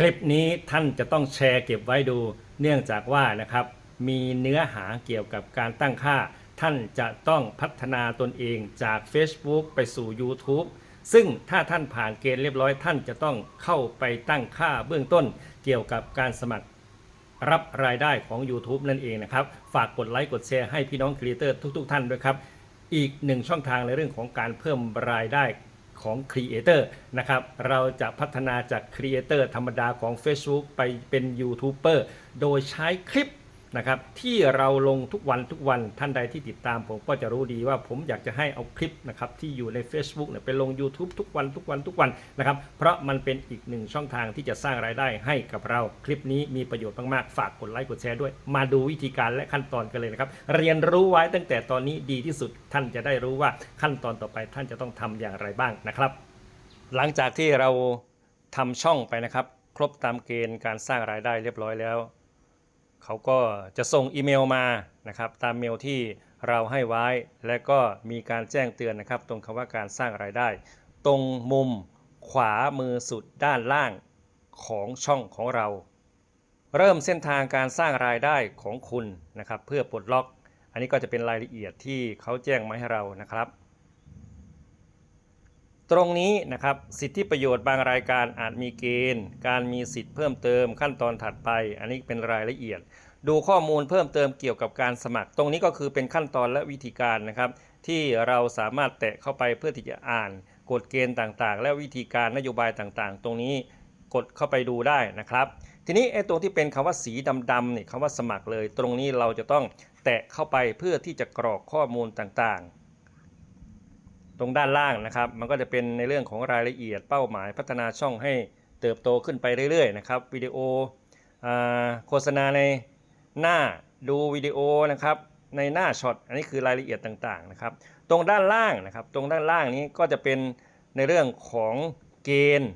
คลิปนี้ท่านจะต้องแชร์เก็บไว้ดูเนื่องจากว่านะครับมีเนื้อหาเกี่ยวกับการตั้งค่า ท่านจะต้องพัฒนาตนเองจาก Facebook ไปสู่ YouTube ซึ่งถ้าท่านผ่านเกณฑ์เรียบร้อยท่านจะต้องเข้าไปตั้งค่าเบื้องต้น เกี่ยวกับการสมัครรับรายได้ของ YouTube นั่นเองนะครับ ฝากกดไลค์กดแชร์ให้พี่น้องครีเอเตอร์ทุก ๆ ท่านด้วยครับ อีกหนึ่งช่องทางในเรื่องของการเพิ่มรายได้ ของครีเอเตอร์นะครับ เราจะพัฒนาจากครีเอเตอร์ธรรมดาของ Facebook ไปเป็นยูทูบเบอร์โดยใช้คลิป นะครับที่เราลงทุกวันทุกวันท่านใดที่ติดตามผมก็จะรู้ดีว่าผมอยากจะให้เอาคลิปนะครับที่อยู่ใน Facebook เนี่ยไปลง YouTube ทุกวันทุกวันทุกวันนะครับเพราะมันเป็นอีกหนึ่งช่องทางที่จะสร้างรายได้ให้กับเราคลิปนี้มีประโยชน์มากๆ ฝากกดไลค์กดแชร์ด้วย มาดูวิธีการและขั้นตอนกันเลยนะครับเรียนรู้ไว้ตั้งแต่ตอนนี้ดีที่สุดท่านจะได้รู้ว่าขั้นตอนต่อไปท่านจะต้องทำอย่างไรบ้างนะครับ หลังจากที่เราทำช่องไปนะครับ ครบตามเกณฑ์การสร้างรายได้เรียบร้อยแล้ว เขาก็จะส่งอีเมลมานะครับตามเมลที่เราให้ไว้ และก็มีการแจ้งเตือนนะครับ ตรงคำว่าการสร้างรายได้ ตรงมุมขวามือสุดด้านล่างของช่องของเรา เริ่มเส้นทางการสร้างรายได้ของคุณนะครับ เพื่อปลดล็อก อันนี้ก็จะเป็นรายละเอียดที่เขาแจ้งมาให้เรานะครับ ตรงนี้นะครับสิทธิประโยชน์บางรายการอาจมีเกณฑ์ การมีสิทธิ์เพิ่มเติมขั้นตอนถัดไป อันนี้เป็นรายละเอียด ดูข้อมูลเพิ่มเติมเกี่ยวกับการสมัคร ตรงนี้ก็คือเป็นขั้นตอนและวิธีการนะครับที่เราสามารถแตะเข้าไปเพื่อที่จะอ่านกฎเกณฑ์ต่างๆ และวิธีการนโยบายต่างๆ ตรงนี้กดเข้าไปดูได้นะครับ ทีนี้ไอ้ตรงที่เป็นคำว่าสีดำๆเนี่ยคำว่าสมัครเลย ตรงนี้เราจะต้องแตะเข้าไปเพื่อที่จะกรอกข้อมูลต่างๆ ตรงด้านล่างนะครับ มันก็จะเป็นในเรื่องของรายละเอียดเป้าหมายพัฒนาช่องให้เติบโตขึ้นไปเรื่อยๆนะครับวิดีโออโฆษณาในหน้าดูวิดีโอนะครับในหน้าช็อตอันนี้คือรายละเอียดต่างๆนะครับ ตรงด้านล่างนะครับ ตรงด้านล่างนี้ก็จะเป็นในเรื่องของเกณฑ์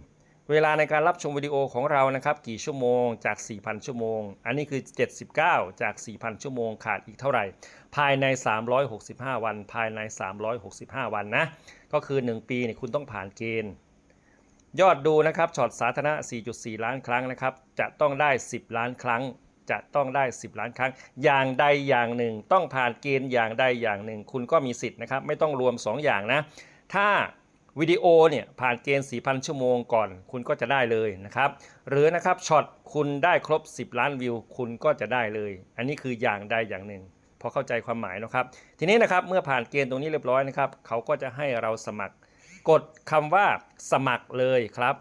เวลาในการรับชมวิดีโอของเรานะครับ กี่ชั่วโมงจาก 4,000 ชั่วโมง อันนี้คือ 79 จาก 4,000 ชั่วโมงขาดอีกเท่าไหร่ ภายใน 365 วัน ภายใน 365 วันนะ ก็คือ 1 ปีเนี่ยคุณต้องผ่านเกณฑ์ยอดดูนะครับช็อตสาธารณะ 4.4 ล้านครั้งนะครับ จะต้องได้ 10 ล้านครั้ง จะต้องได้ 10 ล้านครั้ง อย่างใดอย่างหนึ่ง ต้องผ่านเกณฑ์อย่างใดอย่างหนึ่ง คุณก็มีสิทธิ์นะครับ ไม่ต้องรวม 2 อย่างนะ ถ้า วิดีโอเนี่ยผ่านเกณฑ์ 4,000 ชั่วโมงก่อน คุณก็จะได้เลยนะครับ หรือนะครับช็อตคุณได้ครบ 10 ล้านวิว คุณก็จะได้เลย อันนี้คืออย่างใดอย่างหนึ่งพอเข้าใจความหมายนะครับ ทีนี้นะครับเมื่อผ่านเกณฑ์ตรงนี้เรียบร้อยนะครับเขาก็จะให้เราสมัคร กดคำว่าสมัครเลยครับ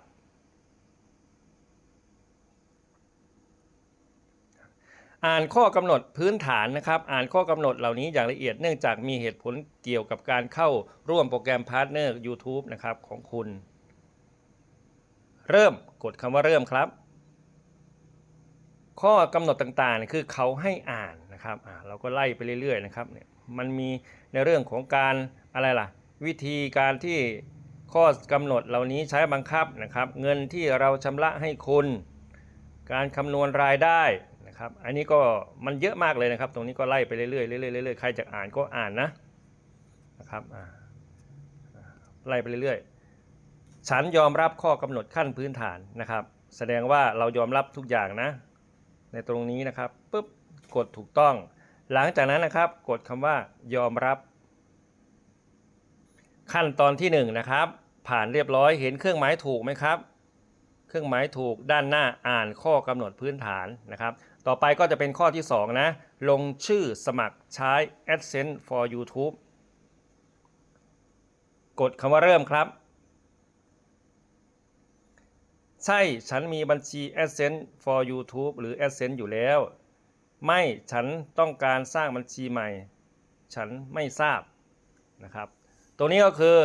อ่านข้อกำหนดพื้นฐานนะครับ อ่านข้อกำหนดเหล่านี้อย่างละเอียดเนื่องจากมีเหตุผลเกี่ยวกับการเข้าร่วมโปรแกรมพาร์ทเนอร์ YouTube นะครับของคุณ เริ่มกดคำว่าเริ่มครับ ข้อกำหนดต่างๆ คือเขาให้อ่านนะครับอ่าเราก็ไล่ไปเรื่อยๆนะครับเนี่ยมันมีในเรื่องของการอะไรล่ะ วิธีการที่ข้อกำหนดเหล่านี้ใช้บังคับนะครับ เงินที่เราชำระให้คุณ การคำนวณรายได้ นะครับ อันนี้ก็มันเยอะมากเลยนะครับ ตรงนี้ก็ไล่ไปเรื่อยๆเรื่อยๆเรื่อยๆใครจะอ่านก็อ่านนะนะครับอ่าไล่ไปเรื่อยๆ ฉันยอมรับข้อกำหนดขั้นพื้นฐานนะครับ แสดงว่าเรายอมรับทุกอย่างนะ ในตรงนี้นะครับปุ๊บกดถูกต้อง หลังจากนั้นนะครับ กดคำว่ายอมรับ ขั้นตอนที่1นงนะครับ ผ่านเรียบร้อยเห็นเครื่องหมายถูกไหมครับ เครื่องหมายถูกด้านหน้าอ่านข้อกำหนดพื้นฐานนะครับ ต่อไปก็จะเป็นข้อที่ 2 นะ ลงชื่อสมัครใช้ AdSense for YouTube กดคำว่าเริ่มครับ ใช่ฉันมีบัญชี AdSense for YouTube หรือ AdSense อยู่แล้ว ไม่ฉันต้องการสร้างบัญชีใหม่ ฉันไม่ทราบนะครับ ตรงนี้ก็คือ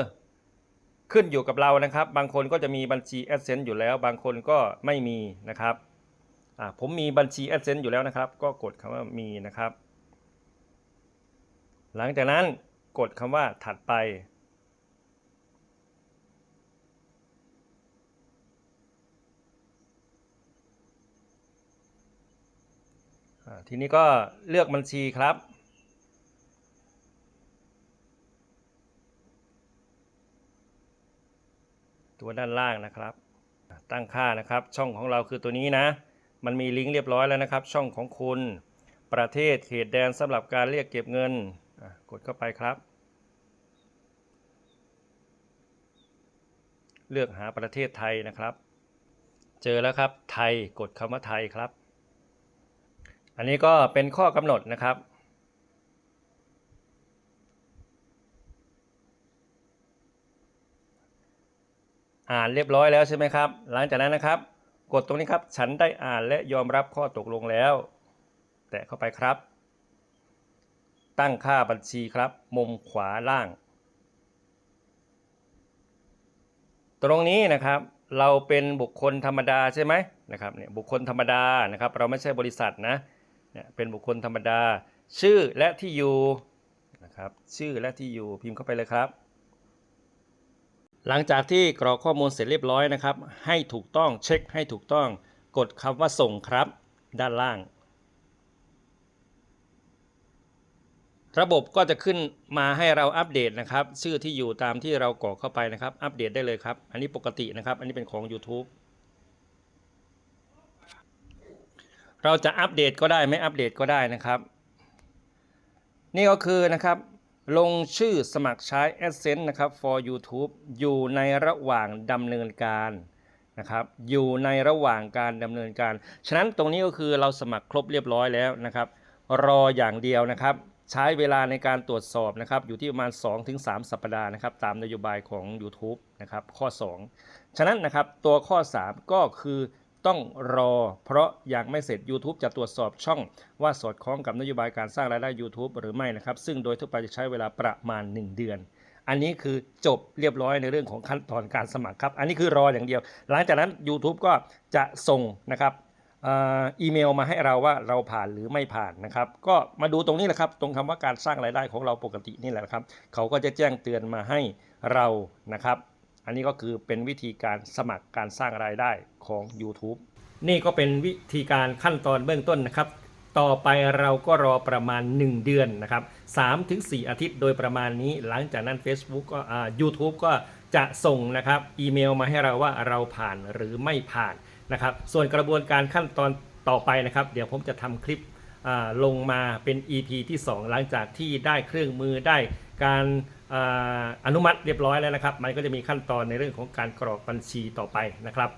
ขึ้นอยู่กับเรานะครับ บางคนก็จะมีบัญชี AdSense อยู่แล้ว บางคนก็ไม่มีนะครับ ผมมีบัญชี AdSense อยู่แล้วนะครับ ก็กดคำว่ามีนะครับ หลังจากนั้นกดคำว่าถัดไป ทีนี้ก็เลือกบัญชีครับ ตัวด้านล่างนะครับ ตั้งค่านะครับ ช่องของเราคือตัวนี้นะ มันมีลิงก์เรียบร้อยแล้วนะครับ ช่องของคุณ ประเทศเขตแดนสำหรับการเรียกเก็บเงินกดเข้าไปครับ เลือกหาประเทศไทยนะครับ เจอแล้วครับไทยกดคำว่าไทยครับ อันนี้ก็เป็นข้อกำหนดนะครับอ่านเรียบร้อยแล้วใช่ไหมครับ หลังจากนั้นนะครับ กดตรงนี้ครับ ฉันได้อ่านและยอมรับข้อตกลงแล้ว แตะเข้าไปครับ ตั้งค่าบัญชีครับ มุมขวาล่าง ตรงนี้นะครับ เราเป็นบุคคลธรรมดาใช่ไหมนะครับเนี่ยบุคคลธรรมดานะครับ เราไม่ใช่บริษัทนะเนี่ยเป็นบุคคลธรรมดา ชื่อและที่อยู่นะครับ ชื่อและที่อยู่พิมพ์เข้าไปเลยครับ หลังจากที่กรอกข้อมูลเสร็จเรียบร้อยนะครับ ให้ถูกต้องเช็คให้ถูกต้อง กดคำว่าส่งครับ ด้านล่าง ระบบก็จะขึ้นมาให้เราอัปเดตนะครับ ชื่อที่อยู่ตามที่เรากรอกเข้าไปนะครับ อัปเดตได้เลยครับ อันนี้ปกตินะครับ อันนี้เป็นของ YouTube เราจะอัปเดตก็ได้ไม่อัปเดตก็ได้นะครับ นี่ก็คือนะครับ ลงชื่อสมัครใช้ AdSense นะครับ for YouTube อยู่ในระหว่างดำเนินการนะครับ อยู่ในระหว่างการดำเนินการ ฉะนั้นตรงนี้ก็คือเราสมัครครบเรียบร้อยแล้วนะครับ รออย่างเดียวนะครับ ใช้เวลาในการตรวจสอบนะครับ อยู่ที่ประมาณ 2-3 สัปดาห์นะครับ ตามนโยบายของ YouTube นะครับ ข้อ 2 ฉะนั้นนะครับ ตัวข้อ 3 ก็คือ ต้องรอ เพราะยังไม่เสร็จ YouTube จะตรวจสอบช่องว่าสอดคล้องกับนโยบายการสร้างรายได้ YouTube หรือไม่นะครับ ซึ่งโดยทั่วไปจะใช้เวลาประมาณ 1 เดือน อันนี้คือจบเรียบร้อยในเรื่องของขั้นตอนการสมัครครับ อันนี้คือรออย่างเดียว หลังจากนั้น YouTube ก็จะส่งนะครับอีเมลมาให้เราว่าเราผ่านหรือไม่ผ่านนะครับ ก็มาดูตรงนี้แหละครับ ตรงคำว่าการสร้างรายได้ของเราปกตินี่แหละครับ เขาก็จะแจ้งเตือนมาให้เรานะครับ อันนี้ก็คือเป็นวิธีการสมัครการสร้างรายได้ของ YouTube นี่ก็เป็นวิธีการขั้นตอนเบื้องต้นนะครับ ต่อไปเราก็รอประมาณ 1 เดือนนะครับ3ถึง4อาทิตย์โดยประมาณนี้ หลังจากนั้น Facebook ก็อ่า YouTube ก็จะส่งนะครับอีเมลมาให้เราว่าเราผ่านหรือไม่ผ่านนะครับ ส่วนกระบวนการขั้นตอนต่อไปนะครับ เดี๋ยวผมจะทำคลิปลงมาเป็น EP ที่ 2 หลังจากที่ได้เครื่องมือได้การ อนุมัติเรียบร้อยแล้วนะครับ มันก็จะมีขั้นตอนในเรื่องของการกรอกบัญชีต่อไปนะครับ